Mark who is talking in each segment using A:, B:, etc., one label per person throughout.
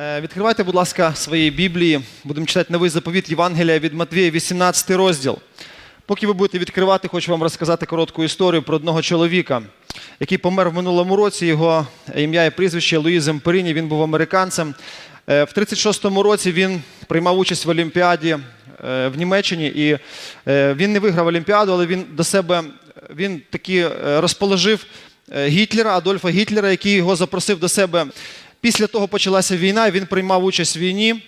A: Е, Відкривайте, будь ласка, свої Біблії. Будемо читати новий заповіт Євангелія від Матвія, 18 розділ. Поки ви будете відкривати, хочу вам розказати коротку історію про одного чоловіка, який помер в минулому році. Його ім'я і прізвище Луїз Емперіні. Він був американцем. Е, В 36-му році він приймав участь в Олімпіаді е, в Німеччині, і він не виграв Олімпіаду, але він до себе він таки розположив Гітлера, Адольфа Гітлера, який його запросив до себе. Після того почалася війна, він приймав участь в війні.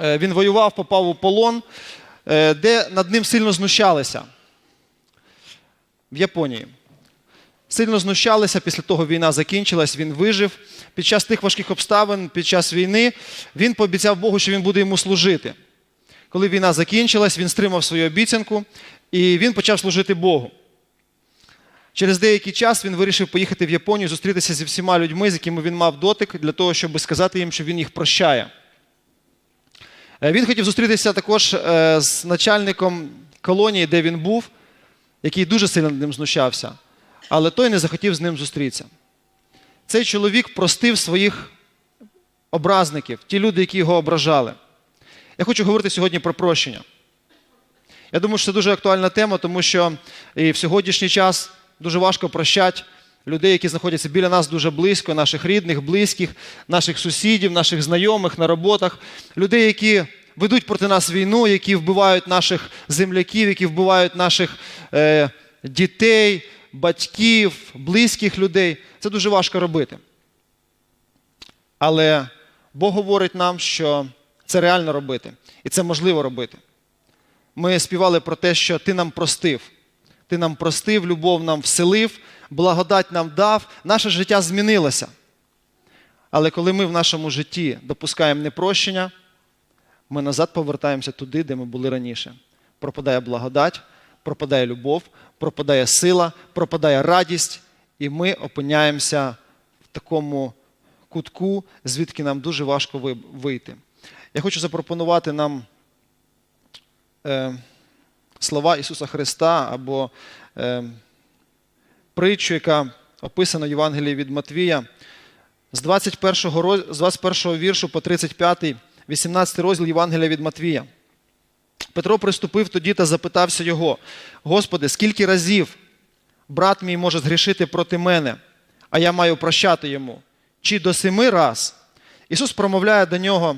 A: Е, Він воював, попав у полон, е, де над ним сильно знущалися. В Японії. Сильно знущалися, після того війна закінчилась, він вижив. Під час тих важких обставин, під час війни, він пообіцяв Богу, що він буде йому служити. Коли війна закінчилась, він стримав свою обіцянку і він почав служити Богу. Через деякий час він вирішив поїхати в Японію, зустрітися зі всіма людьми, з якими він мав дотик, для того, щоб сказати їм, що він їх прощає. Е, Він хотів зустрітися також е, з начальником колонії, де він був, який дуже сильно над ним знущався, але той не захотів з ним зустрітися. Цей чоловік простив своїх образників, ті люди, які його ображали. Я хочу говорити сьогодні про прощення. Я думаю, що це дуже актуальна тема, тому що і в сьогоднішній час дуже важко прощати людей, які знаходяться біля нас дуже близько, наших рідних, близьких, наших сусідів, наших знайомих на роботах, людей, які ведуть проти нас війну, які вбивають наших земляків, які вбивають наших е, дітей, батьків, близьких людей. Це дуже важко робити. Але Бог говорить нам, що це реально робити, і це можливо робити. Ми співали про те, що ти нам простив. Ти нам простив, любов нам вселив, благодать нам дав, наше життя змінилося. Але коли ми в нашому житті допускаємо непрощення, ми назад повертаємося туди, де ми були раніше. Пропадає благодать, пропадає любов, пропадає сила, пропадає радість, і ми опиняємося в такому кутку, звідки нам дуже важко вийти. Я хочу запропонувати нам е, слова Ісуса Христа або е, притчу, яка описана в Євангелії від Матвія, з 21, роз- з 21 віршу по 35, 18 розділ Євангелія від Матвія. Петро приступив тоді та запитався його: Господи, скільки разів брат мій може згрішити проти мене, а я маю прощати йому? Чи до семи раз? Ісус промовляє до нього: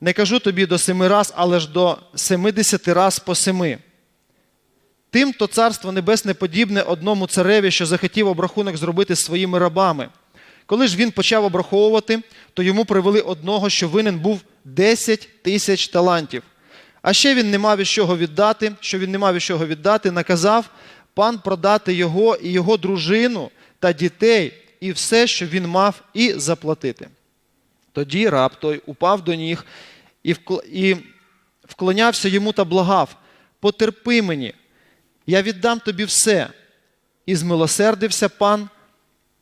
A: не кажу тобі до семи раз, але ж до семидесяти раз по семи. Тим то царство небесне подібне одному цареві, що захотів обрахунок зробити своїми рабами. Коли ж він почав обраховувати, то йому привели одного, що винен був 10 тисяч талантів. А ще він не мав із чого віддати, що він не мав із чого віддати, наказав пан продати його і його дружину та дітей, і все, що він мав, і заплатити. Тоді раб той упав до ніг і вклонявся йому та благав: Потерпи мені, я віддам тобі все. І змилосердився пан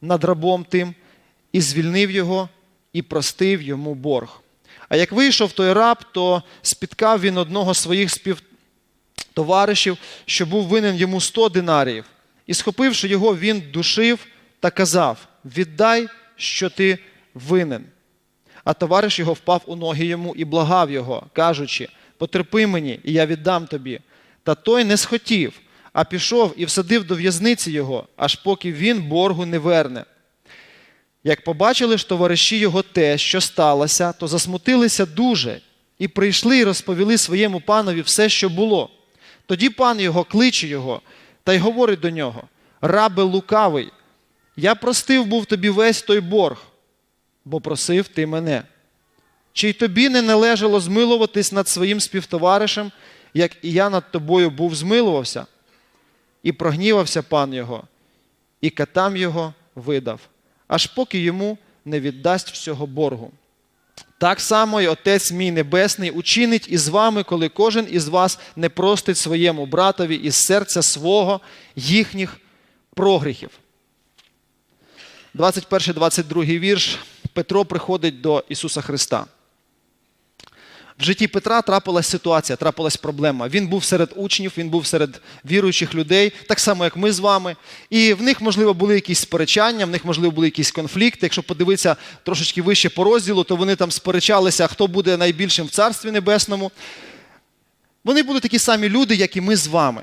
A: над рабом тим, і звільнив його, і простив йому борг. А як вийшов той раб, то спіткав він одного з своїх співтоваришів, що був винен йому сто динаріїв. І, схопивши його, він душив та казав: Віддай, що ти винен. А товариш його впав у ноги йому і благав його, кажучи: Потерпи мені, і я віддам тобі. Та той не схотів, а пішов і всадив до в'язниці його, аж поки він боргу не верне. Як побачили ж товариші його те, що сталося, то засмутилися дуже і прийшли і розповіли своєму панові все, що було. Тоді пан його кличе його та й говорить до нього: Рабе лукавий, я простив був тобі весь той борг, бо просив ти мене. Чи й тобі не належало змилуватись над своїм співтоваришем, як і я над тобою був змилувався? І прогнівався пан його, і катам його видав, аж поки йому не віддасть всього боргу. Так само і Отець мій Небесний учинить із вами, коли кожен із вас не простить своєму братові із серця свого їхніх прогріхів. 21-22 вірш. Петро приходить до Ісуса Христа. В житті Петра трапилась ситуація, трапилась проблема. Він був серед учнів, він був серед віруючих людей, так само, як ми з вами. І в них, можливо, були якісь сперечання, в них, можливо, були якісь конфлікти. Якщо подивитися трошечки вище по розділу, то вони там сперечалися, хто буде найбільшим в Царстві Небесному. Вони були такі самі люди, як і ми з вами.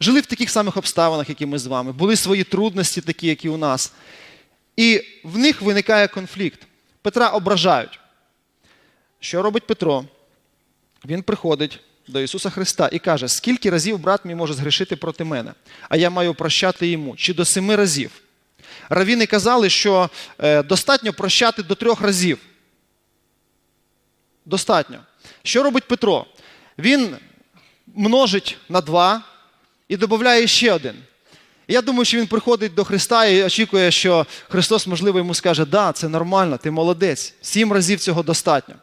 A: Жили в таких самих обставинах, як і ми з вами. Були свої трудності, такі, як і у нас. І в них виникає конфлікт. Петра ображають. Що робить Петро? Він приходить до Ісуса Христа і каже, скільки разів брат мій може згрішити проти мене, а я маю прощати йому, чи до семи разів. Равіни казали, що е, достатньо прощати до трьох разів. Достатньо. Що робить Петро? Він множить на два і додає ще один. Я думаю, що він приходить до Христа і очікує, що Христос, можливо, йому скаже, да, це нормально, ти молодець, сім разів цього достатньо.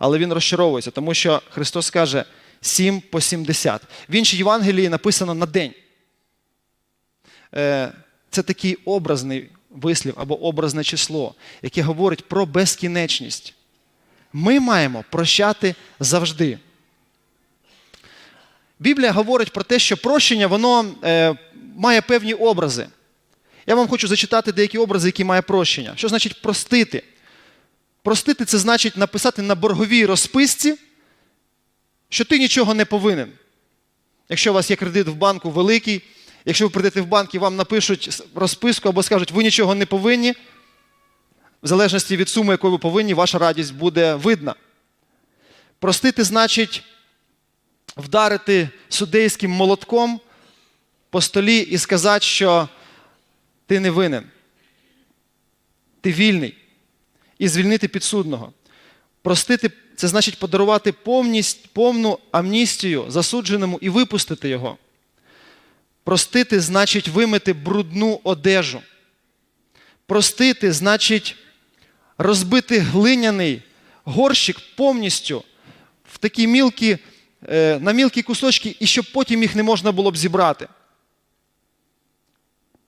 A: Але він розчаровується, тому що Христос каже 7 по 70. В іншій Євангелії написано на день. Е, Це такий образний вислів або образне число, яке говорить про безкінечність. Ми маємо прощати завжди. Біблія говорить про те, що прощення воно е, має певні образи. Я вам хочу зачитати деякі образи, які має прощення. Що значить простити? Простити це значить написати на борговій розписці, що ти нічого не повинен. Якщо у вас є кредит в банку великий, якщо ви прийдете в банк і вам напишуть розписку або скажуть, ви нічого не повинні, в залежності від суми, якої ви повинні, ваша радість буде видна. Простити значить вдарити судейським молотком по столі і сказати, що ти не винен, ти вільний, і звільнити підсудного. Простити це значить подарувати повність, повну амністію засудженому і випустити його. Простити значить вимити брудну одежу. Простити значить розбити глиняний горщик повністю в такі мілкі, е, на мілкі кусочки, і щоб потім їх не можна було б зібрати.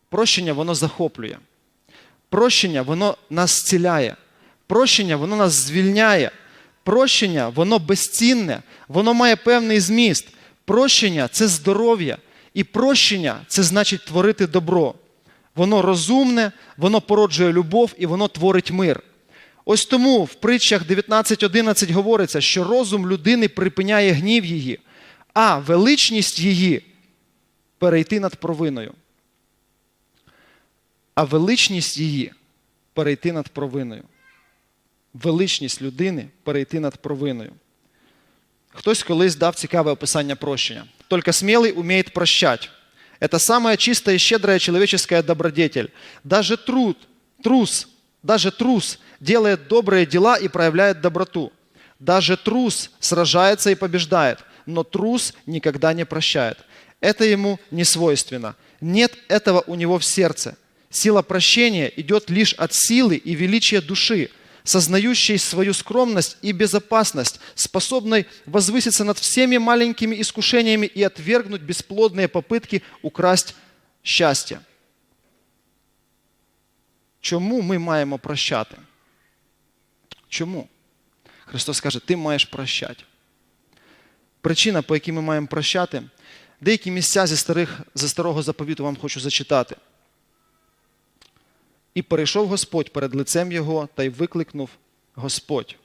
A: Прощення воно захоплює. Прощення воно нас зціляє. Прощення воно нас звільняє. Прощення воно безцінне, воно має певний зміст. Прощення це здоров'я. І прощення це значить творити добро. Воно розумне, воно породжує любов і воно творить мир. Ось тому в притчах 19.11 говориться, що розум людини припиняє гнів її, а величність її перейти над провиною. А величність її перейти над провиною. Величність людини перейти над провиною. Хтось колись дав цікаве описання прощення. Только смелый умеет прощать. Это самая чистая и щедрая человеческая добродетель. Даже труд, трус, даже трус делает добрые дела и проявляет доброту. Даже трус сражается и побеждает, но трус никогда не прощает. Это ему не свойственно. Нет этого у него в сердце. Сила прощения идет лишь от силы и величия души, сознающей свою скромность и безопасность, способной возвыситься над всеми маленькими искушениями и отвергнуть бесплодные попытки украсть щастя. Чому ми маємо прощати? Чому? Христос каже, ти маєш прощати. Причина, по якій ми маємо прощати, деякі місця зі, старих, зі старого заповіту вам хочу зачитати. І перейшов Господь перед лицем його та й викликнув Господь,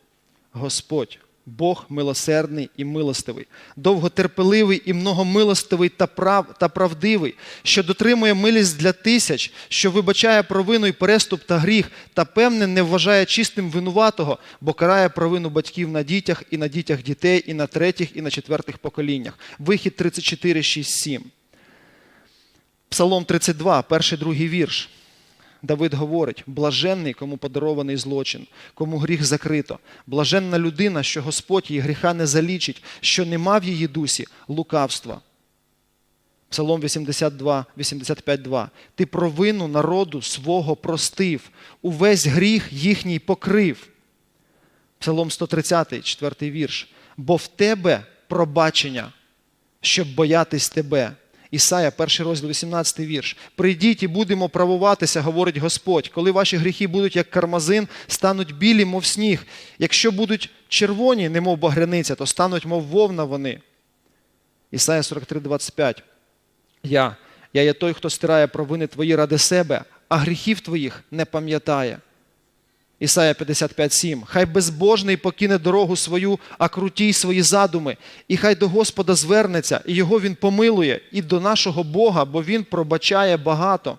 A: Господь, Бог милосердний і милостивий, довготерпеливий і многомилостивий та, прав, та правдивий, що дотримує милість для тисяч, що вибачає провину і переступ та гріх, та певне не вважає чистим винуватого, бо карає провину батьків на дітях і на дітях дітей, і на третіх, і на четвертих поколіннях. Вихід 34, 6, 7. Псалом 32, перший другий вірш. Давид говорить: блаженний, кому подарований злочин, кому гріх закрито, блаженна людина, що Господь її гріха не залічить, що нема в її дусі лукавства. Псалом 82, 85, 2. Ти провину народу свого простив, увесь гріх їхній покрив. Псалом 130, 4 вірш. Бо в тебе пробачення, щоб боятись тебе. Ісая, перший розділ, 18 вірш. Прийдіть і будемо правуватися, говорить Господь. Коли ваші гріхи будуть як кармазин, стануть білі, мов сніг. Якщо будуть червоні, немов багряниця, то стануть, мов вовна вони. Ісая 43, 25. Я, я є той, хто стирає провини твої ради себе, а гріхів твоїх не пам'ятає. Ісая 55,7. Хай безбожний покине дорогу свою, а крутій свої задуми, і хай до Господа звернеться, і його він помилує, і до нашого Бога, бо він пробачає багато.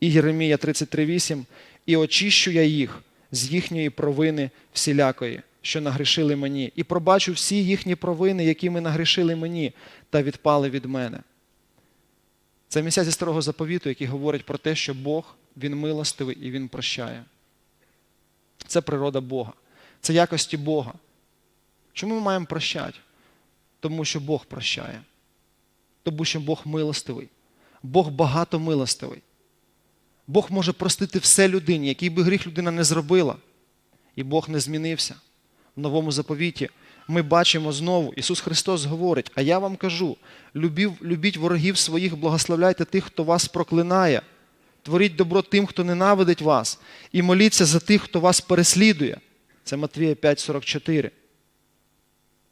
A: І Єремія 33,8. І очищу я їх з їхньої провини всілякої, що нагрішили мені, і пробачу всі їхні провини, які ми нагрішили мені, та відпали від мене. Це місця зі старого заповіту, які говорять про те, що Бог він милостивий і Він прощає. Це природа Бога, це якості Бога. Чому ми маємо прощати? Тому що Бог прощає. Тому що Бог милостивий. Бог багато милостивий. Бог може простити все людині, який би гріх людина не зробила. І Бог не змінився. В новому заповіті ми бачимо знову, Ісус Христос говорить, а я вам кажу: любіть ворогів своїх, благословляйте тих, хто вас проклинає, творіть добро тим, хто ненавидить вас, і моліться за тих, хто вас переслідує. Це Матвія 5,44.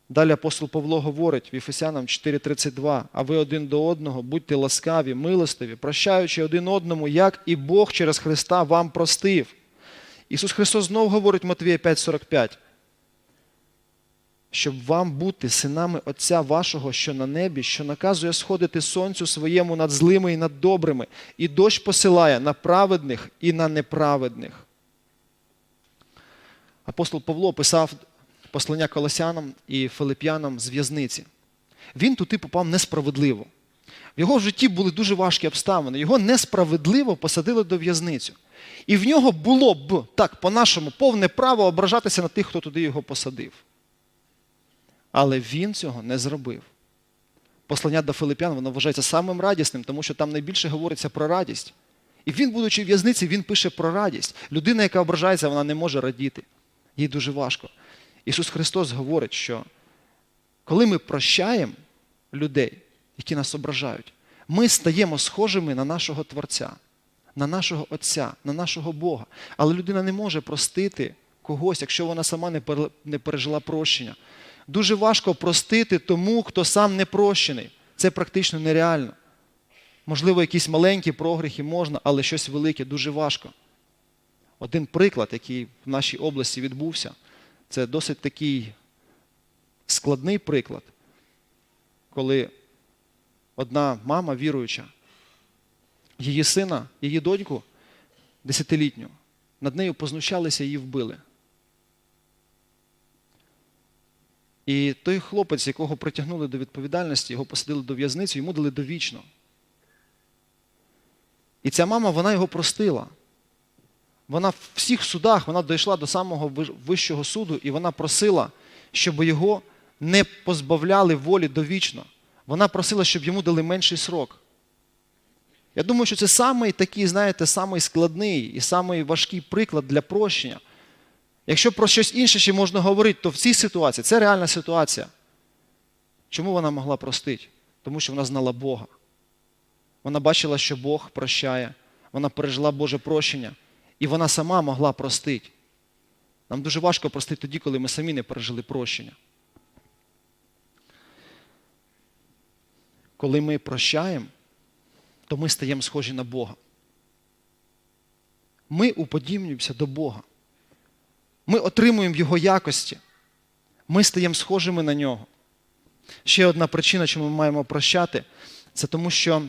A: Далі апостол Павло говорить в Ефесянам 4:32, а ви один до одного будьте ласкаві, милостиві, прощаючи один одному, як і Бог через Христа вам простив. Ісус Христос знову говорить Матвія 5:45, щоб вам бути синами Отця вашого, що на небі, що наказує сходити сонцю своєму над злими і над добрими, і дощ посилає на праведних і на неправедних. Апостол Павло писав послання Колосянам і Филип'янам з в'язниці. Він туди попав несправедливо. В його житті були дуже важкі обставини. Його несправедливо посадили до в'язницю. І в нього було б, так, по-нашому, повне право ображатися на тих, хто туди його посадив. Але він цього не зробив. Послання до Филип'ян воно вважається самим радісним, тому що там найбільше говориться про радість. І він, будучи в в'язниці, він пише про радість. Людина, яка ображається, вона не може радіти. Їй дуже важко. Ісус Христос говорить, що коли ми прощаємо людей, які нас ображають, ми стаємо схожими на нашого Творця, на нашого Отця, на нашого Бога. Але людина не може простити когось, якщо вона сама не пережила прощення. Дуже важко простити тому, хто сам не прощений. Це практично нереально. Можливо, якісь маленькі прогріхи можна, але щось велике дуже важко. Один приклад, який в нашій області відбувся, це досить такий складний приклад, коли одна мама віруюча, її сина, її доньку десятилітню, над нею познущалися і її вбили. І той хлопець, якого притягнули до відповідальності, його посадили до в'язниці, йому дали довічно. І ця мама, вона його простила. Вона в всіх судах вона дійшла до самого вищого суду, і вона просила, щоб його не позбавляли волі довічно. Вона просила, щоб йому дали менший срок. Я думаю, що це самий такий, знаєте, самий складний і самий важкий приклад для прощення. Якщо про щось інше ще можна говорити, то в цій ситуації це реальна ситуація. Чому вона могла простити? Тому що вона знала Бога. Вона бачила, що Бог прощає, вона пережила Боже прощення, і вона сама могла простити. Нам дуже важко простити тоді, коли ми самі не пережили прощення. Коли ми прощаємо, то ми стаємо схожі на Бога. Ми уподібнюємося до Бога. Ми отримуємо Його якості. Ми стаємо схожими на нього. Ще одна причина, чому ми маємо прощати, це тому, що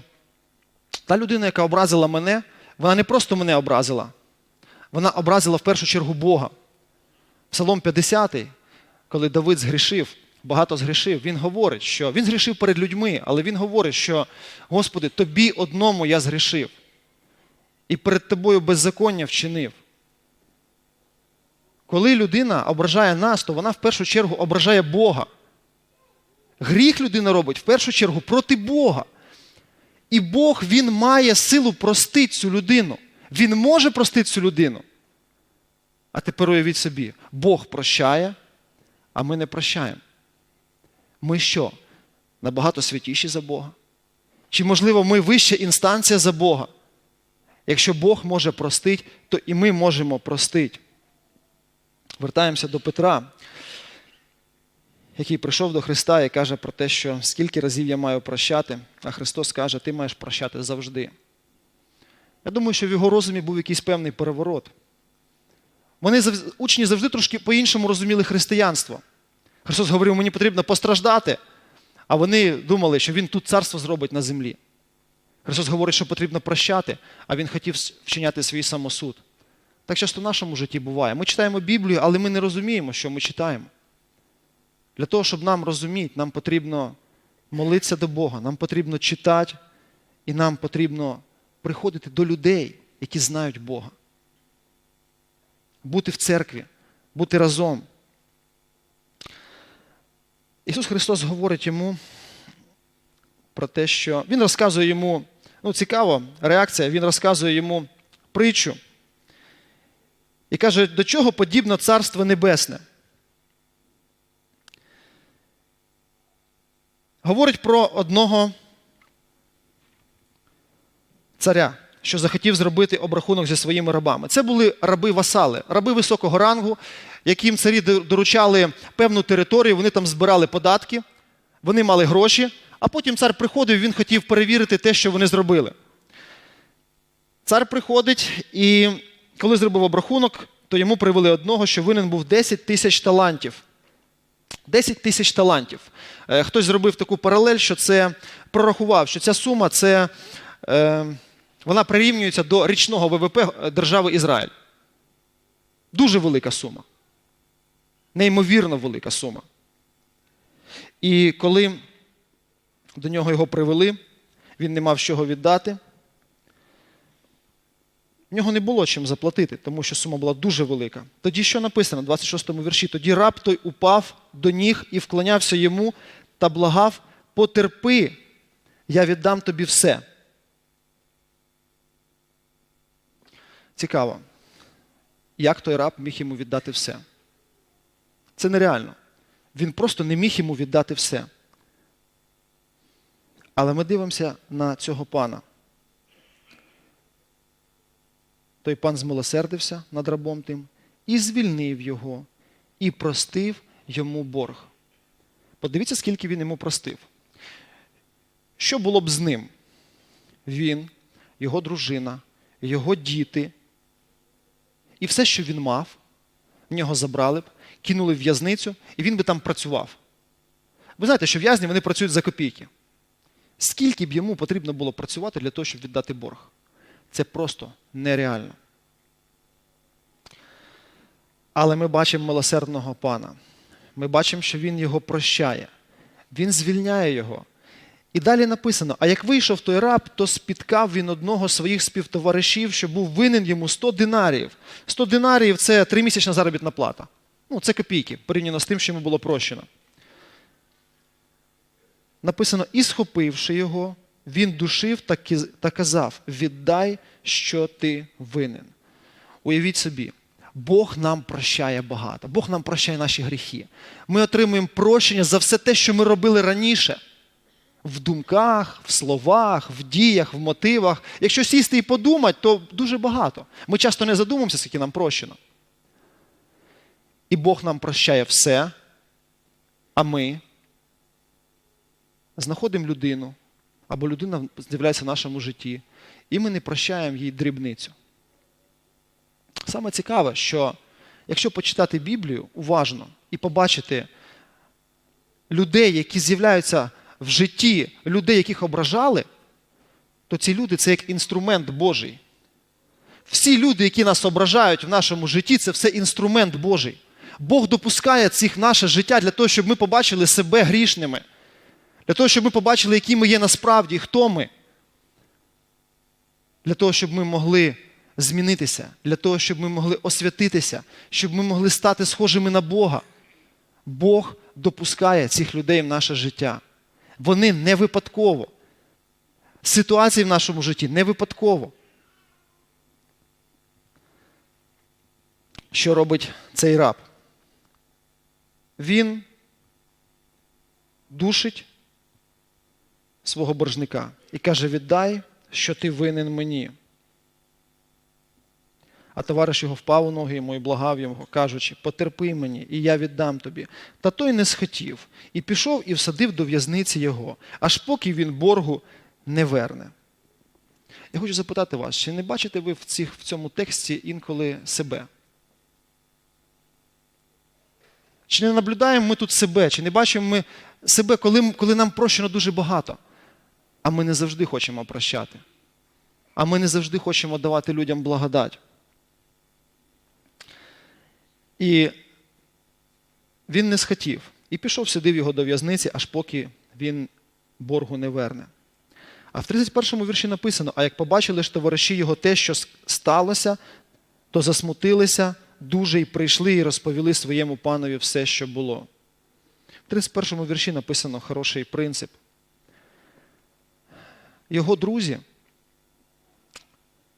A: та людина, яка образила мене, вона не просто мене образила, вона образила в першу чергу Бога. Псалом 50, коли Давид згрішив, багато згрішив, він говорить, що він згрішив перед людьми, але він говорить, що, Господи, тобі одному я згрішив. І перед тобою беззаконня вчинив. Коли людина ображає нас, то вона в першу чергу ображає Бога. Гріх людина робить в першу чергу проти Бога. І Бог Він має силу простити цю людину. Він може простити цю людину. А тепер уявіть собі, Бог прощає, а ми не прощаємо. Ми що? Набагато святіші за Бога? Чи, можливо, ми вища інстанція за Бога? Якщо Бог може простити, то і ми можемо простити. Вертаємося до Петра, який прийшов до Христа і каже про те, що скільки разів я маю прощати, а Христос каже, ти маєш прощати завжди. Я думаю, що в його розумі був якийсь певний переворот. Вони учні завжди трошки по-іншому розуміли християнство. Христос говорив, мені потрібно постраждати, а вони думали, що Він тут царство зробить на землі. Христос говорить, що потрібно прощати, а Він хотів вчиняти свій самосуд. Так часто в нашому житті буває. Ми читаємо Біблію, але ми не розуміємо, що ми читаємо. Для того, щоб нам розуміти, нам потрібно молитися до Бога, нам потрібно читати, і нам потрібно приходити до людей, які знають Бога. Бути в церкві, бути разом. Ісус Христос говорить йому про те, що Він розказує йому, ну цікаво, реакція, Він розказує йому притчу і каже, до чого подібно Царство Небесне. Говорить про одного царя, що захотів зробити обрахунок зі своїми рабами. Це були раби-васали, раби високого рангу, яким царі доручали певну територію, вони там збирали податки, вони мали гроші, а потім цар приходив, він хотів перевірити те, що вони зробили. Цар приходить і коли зробив обрахунок, то йому привели одного, що винен був 10 тисяч талантів. 10 тисяч талантів. Е, Хтось зробив таку паралель, що це прорахував, що ця сума це, е, вона прирівнюється до річного ВВП держави Ізраїль. Дуже велика сума. Неймовірно велика сума. І коли до нього його привели, він не мав чого віддати. В нього не було чим заплатити, тому що сума була дуже велика. Тоді що написано в 26-му вірші? Тоді раб той упав до ніг і вклонявся йому та благав: потерпи, я віддам тобі все. Цікаво, як той раб міг йому віддати все? Це нереально. Він просто не міг йому віддати все. Але ми дивимося на цього пана. Той пан змилосердився над рабом тим і звільнив його, і простив йому борг. Подивіться, скільки він йому простив. Що було б з ним? Він, його дружина, його діти і все, що він мав, в нього забрали б, кинули в в'язницю, і він би там працював. Ви знаєте, що в'язні вони працюють за копійки. Скільки б йому потрібно було працювати для того, щоб віддати борг? Це просто нереально. Але ми бачимо милосердного пана. Ми бачимо, що він його прощає, він звільняє його. І далі написано: а як вийшов той раб, то спіткав він одного з своїх співтоваришів, що був винен йому 100 динаріїв. 100 динаріїв це тримісячна заробітна плата. Ну, це копійки, порівняно з тим, що йому було прощено. Написано: і схопивши його, він душив та казав: віддай, що ти винен. Уявіть собі, Бог нам прощає багато, Бог нам прощає наші гріхи. Ми отримуємо прощення за все те, що ми робили раніше. В думках, в словах, в діях, в мотивах. Якщо сісти і подумати, то дуже багато. Ми часто не задумуємося, скільки нам прощено. І Бог нам прощає все, а ми знаходимо людину, або людина з'являється в нашому житті, і ми не прощаємо їй дрібницю. Саме цікаве, що якщо почитати Біблію уважно і побачити людей, які з'являються в житті людей, яких ображали, то ці люди це як інструмент Божий. Всі люди, які нас ображають в нашому житті, це все інструмент Божий. Бог допускає цих в наше життя для того, щоб ми побачили себе грішними, для того, щоб ми побачили, які ми є насправді, хто ми. Для того, щоб ми могли змінитися, для того, щоб ми могли освятитися, щоб ми могли стати схожими на Бога. Бог допускає цих людей в наше життя. Вони не випадково. Ситуації в нашому житті не випадково. Що робить цей раб? Він душить свого боржника і каже: віддай, що ти винен мені. А товариш його впав у ноги йому і благав його, кажучи: Потерпи мені, і я віддам тобі. Та той не схотів, і пішов і всадив до в'язниці його, аж поки він боргу не верне. Я хочу запитати вас, чи не бачите ви в, цих, в цьому тексті інколи себе? Чи не наблюдаємо ми тут себе, чи не бачимо ми себе, коли, коли нам прощено дуже багато, а ми не завжди хочемо прощати, а ми не завжди хочемо давати людям благодать. І він не схотів. І пішов, сидив його до в'язниці, аж поки він боргу не верне. А в 31 му вірші написано: а як побачили ж товариші його те, що сталося, то засмутилися дуже і прийшли і розповіли своєму панові все, що було. В 31 вірші написано хороший принцип. Його друзі,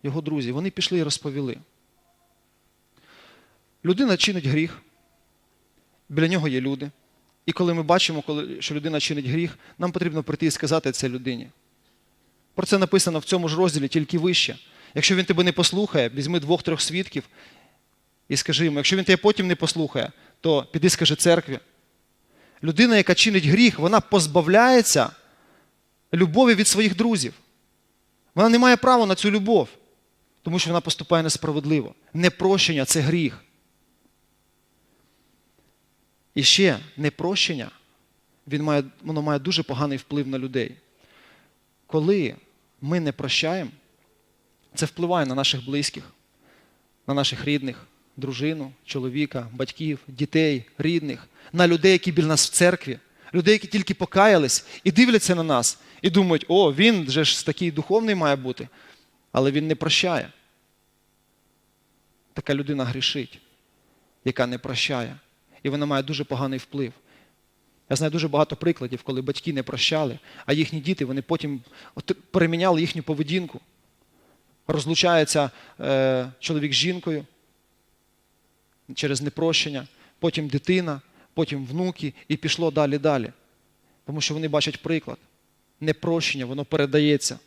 A: його друзі, вони пішли і розповіли. Людина чинить гріх, біля нього є люди. І коли ми бачимо, що людина чинить гріх, нам потрібно прийти і сказати це людині. Про це написано в цьому ж розділі, тільки вище. Якщо він тебе не послухає, візьми двох-трьох свідків і скажи йому, якщо він тебе потім не послухає, то піди скажи церкві. Людина, яка чинить гріх, вона позбавляється любові від своїх друзів. Вона не має права на цю любов, тому що вона поступає несправедливо. Непрощення це гріх. І ще непрощення, він має, воно має дуже поганий вплив на людей. Коли ми не прощаємо, це впливає на наших близьких, на наших рідних, дружину, чоловіка, батьків, дітей, рідних, на людей, які біля нас в церкві, людей, які тільки покаялись і дивляться на нас, і думають, о, він же ж такий духовний має бути, але він не прощає. Така людина грішить, яка не прощає. І вона має дуже поганий вплив. Я знаю дуже багато прикладів, коли батьки не прощали, а їхні діти вони потім переміняли їхню поведінку. Розлучається е, чоловік з жінкою через непрощення, потім дитина, потім внуки, і пішло далі далі. Тому що вони бачать приклад. Непрощення, воно передається.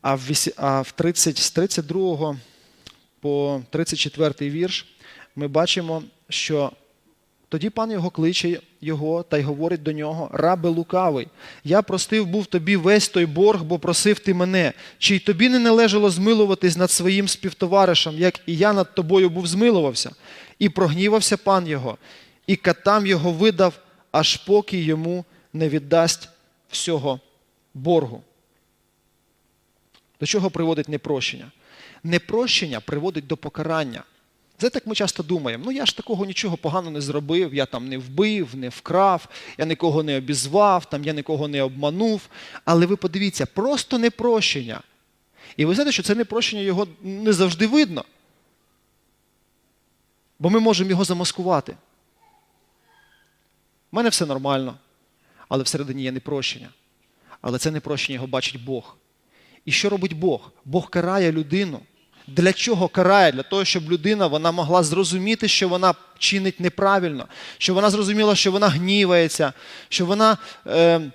A: А в, а в 30, з 32 по 34 вірш ми бачимо, що тоді пан його кличе його та й говорить до нього: рабе лукавий, я простив був тобі весь той борг, бо просив ти мене, чи й тобі не належало змилуватись над своїм співтоваришем, як і я над тобою був змилувався. І прогнівався пан його, і катам його видав, аж поки йому не віддасть всього боргу. До чого приводить непрощення? Непрощення приводить до покарання. Це так ми часто думаємо, ну я ж такого нічого поганого не зробив, я там не вбив, не вкрав, я нікого не обізвав, там я нікого не обманув. Але ви подивіться, просто непрощення. І ви знаєте, що це непрощення його не завжди видно. Бо ми можемо його замаскувати. У мене все нормально, але всередині є непрощення. Але це непрощення його бачить Бог. І що робить Бог? Бог карає людину. Для чого карає? Для того, щоб людина вона могла зрозуміти, що вона чинить неправильно, щоб вона зрозуміла, що вона гнівається, що вона е,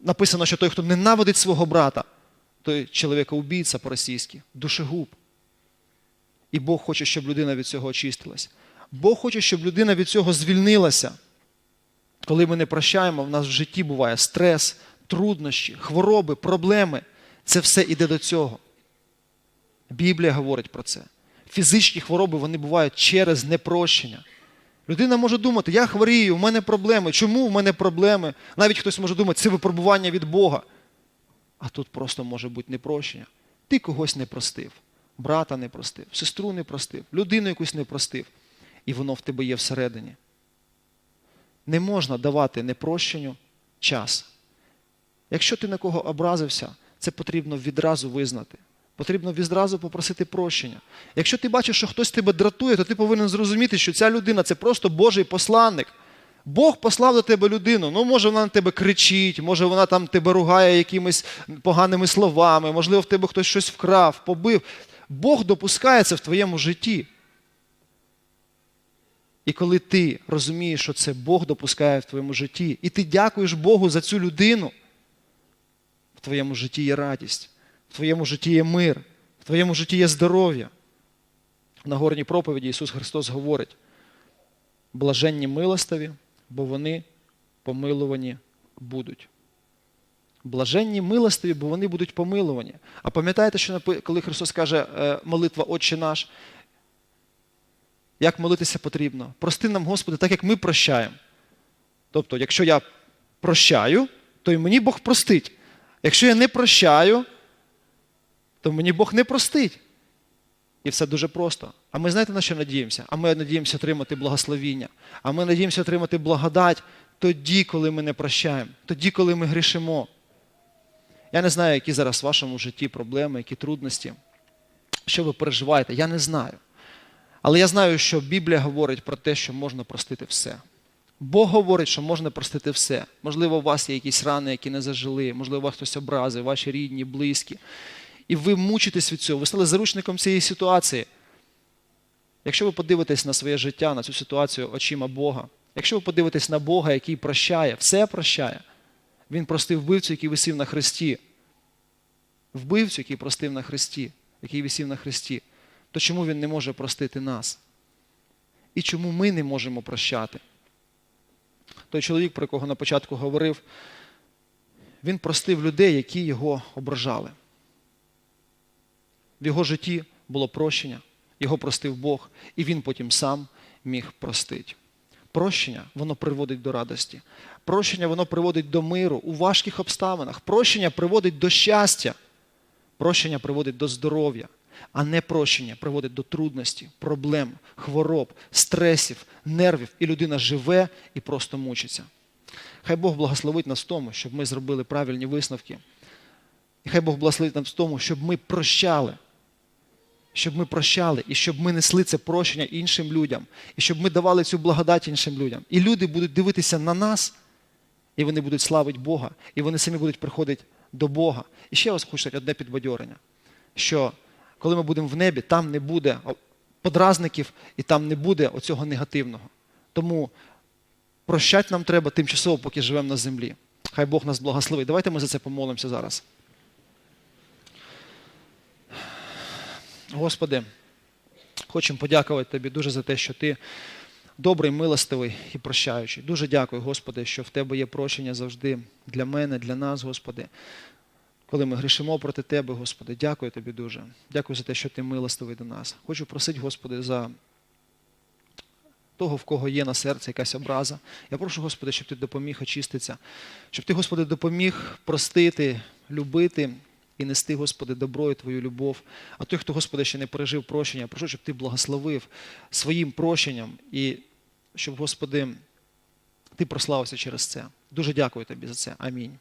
A: написано, що той, хто ненавидить свого брата, той чоловіка убійця по-російськи, душегуб. І Бог хоче, щоб людина від цього очистилась. Бог хоче, щоб людина від цього звільнилася. Коли ми не прощаємо, в нас в житті буває стрес, труднощі, хвороби, проблеми. Це все йде до цього. Біблія говорить про це. Фізичні хвороби вони бувають через непрощення. Людина може думати, я хворію, у мене проблеми. Чому в мене проблеми? Навіть хтось може думати, це випробування від Бога. А тут просто може бути непрощення. Ти когось не простив, брата не простив, сестру не простив, людину якусь не простив. І воно в тебе є всередині. Не можна давати непрощенню час. Якщо ти на кого образився, це потрібно відразу визнати. Потрібно відразу попросити прощення. Якщо ти бачиш, що хтось тебе дратує, то ти повинен зрозуміти, що ця людина це просто Божий посланник. Бог послав до тебе людину. Ну, може, вона на тебе кричить, може, вона там тебе ругає якимись поганими словами, можливо, в тебе хтось щось вкрав, побив. Бог допускає це в твоєму житті. І коли ти розумієш, що це Бог допускає в твоєму житті, і ти дякуєш Богу за цю людину, в твоєму житті є радість в твоєму житті є мир, в твоєму житті є здоров'я. На горній проповіді Ісус Христос говорить: блаженні милостиві, бо вони помилувані будуть. Блаженні милостиві, бо вони будуть помилувані. А пам'ятаєте, що коли Христос каже е, молитва Отче наш, як молитися потрібно? Прости нам, Господи, так як ми прощаємо. Тобто, якщо я прощаю, то й мені Бог простить. Якщо я не прощаю, то мені Бог не простить. І все дуже просто. А ми знаєте, на що надіємося? А ми надіємося отримати благословіння. А ми надіємося отримати благодать тоді, коли ми не прощаємо, тоді, коли ми грішимо. Я не знаю, які зараз в вашому житті проблеми, які трудності, що ви переживаєте, я не знаю. Але я знаю, що Біблія говорить про те, що можна простити все. Бог говорить, що можна простити все. Можливо, у вас є якісь рани, які не зажили, можливо, вас хтось образив, ваші рідні, близькі. І ви мучитесь від цього, ви стали заручником цієї ситуації. Якщо ви подивитесь на своє життя, на цю ситуацію очима Бога, якщо ви подивитесь на Бога, який прощає, все прощає, Він простив вбивцю, який висів на хресті. Вбивцю, який простив на хресті, який висів на хресті, то чому він не може простити нас? І чому ми не можемо прощати? Той чоловік, про якого на початку говорив, він простив людей, які його ображали. В його житті було прощення, його простив Бог, і він потім сам міг простити. Прощення, воно приводить до радості. Прощення, воно приводить до миру у важких обставинах. Прощення приводить до щастя. Прощення приводить до здоров'я, а не прощення приводить до трудності, проблем, хвороб, стресів, нервів, і людина живе і просто мучиться. Хай Бог благословить нас в тому, щоб ми зробили правильні висновки. І хай Бог благословить нас в тому, щоб ми прощали. Щоб ми прощали, і щоб ми несли це прощення іншим людям, і щоб ми давали цю благодать іншим людям. І люди будуть дивитися на нас, і вони будуть славити Бога, і вони самі будуть приходити до Бога. І ще вас хочу одне підбадьорення, що коли ми будемо в небі, там не буде подразників і там не буде оцього негативного. Тому прощати нам треба тимчасово, поки живемо на землі. Хай Бог нас благословить. Давайте ми за це помолимося зараз. Господи, хочемо подякувати Тобі дуже за те, що Ти добрий, милостивий і прощаючий. Дуже дякую, Господи, що в Тебе є прощення завжди для мене, для нас, Господи. Коли ми грішимо проти Тебе, Господи, дякую Тобі дуже. Дякую за те, що Ти милостивий до нас. Хочу просити, Господи, за того, в кого є на серці якась образа. Я прошу, Господи, щоб Ти допоміг очиститися, щоб Ти, Господи, допоміг простити, любити і нести, Господи, добро і Твою любов. А той, хто, Господи, ще не пережив прощення, прошу, щоб Ти благословив своїм прощенням і щоб, Господи, Ти прославився через це. Дуже дякую Тобі за це. Амінь.